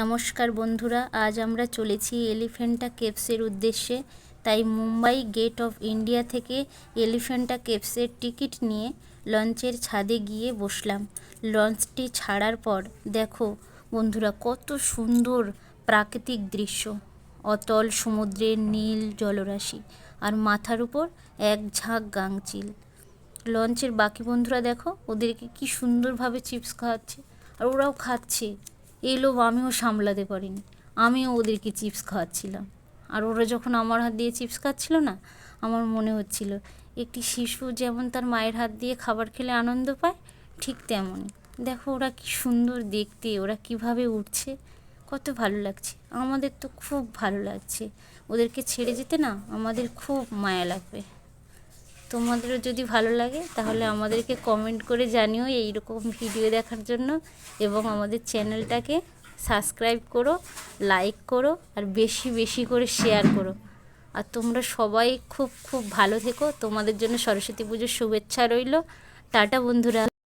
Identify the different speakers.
Speaker 1: নমস্কার বন্ধুরা, আজ আমরা চলেছি এলিফেন্টা কেভসের উদ্দেশ্যে। তাই মুম্বাই গেট অফ ইন্ডিয়া থেকে এলিফেন্টা কেভসের টিকিট নিয়ে লঞ্চের ছাদে গিয়ে বসলাম। লঞ্চটি ছাড়ার পর দেখো বন্ধুরা, কত সুন্দর প্রাকৃতিক দৃশ্য। অতল সমুদ্রের নীল জলরাশি আর মাথার উপর এক ঝাঁক গাংচিল লঞ্চের বাকি বন্ধুরা দেখো, ওদেরকে কি সুন্দরভাবে চিপস খাওয়াচ্ছে আর ওরাও খাচ্ছে। এই লোভ আমিও সামলাতে পারিনি। আমিও ওদেরকে চিপস খাওয়াচ্ছিলাম। আর ওরা যখন আমার হাত দিয়ে চিপস খাচ্ছিল না, আমার মনে হচ্ছিল, একটি শিশু যেমন তার মায়ের হাত দিয়ে খাবার খেলে আনন্দ পায়, ঠিক তেমনই। দেখো ওরা কি সুন্দর দেখতে, ওরা কীভাবে উঠছে, কত ভালো লাগছে। আমাদের তো খুব ভালো লাগছে। ওদেরকে ছেড়ে যেতে না, আমাদের খুব মায়া লাগবে। তোমাদেরও যদি ভালো লাগে, তাহলে আমাদেরকে কমেন্ট করে জানিও এই রকম ভিডিও দেখার জন্য এবং আমাদের চ্যানেলটাকে সাবস্ক্রাইব করো লাইক করো আর বেশি বেশি করে শেয়ার করো। আর তোমরা সবাই খুব খুব ভালো থেকো। তোমাদের জন্য সরস্বতী পুজোর শুভেচ্ছা রইল। টাটা বন্ধুরা।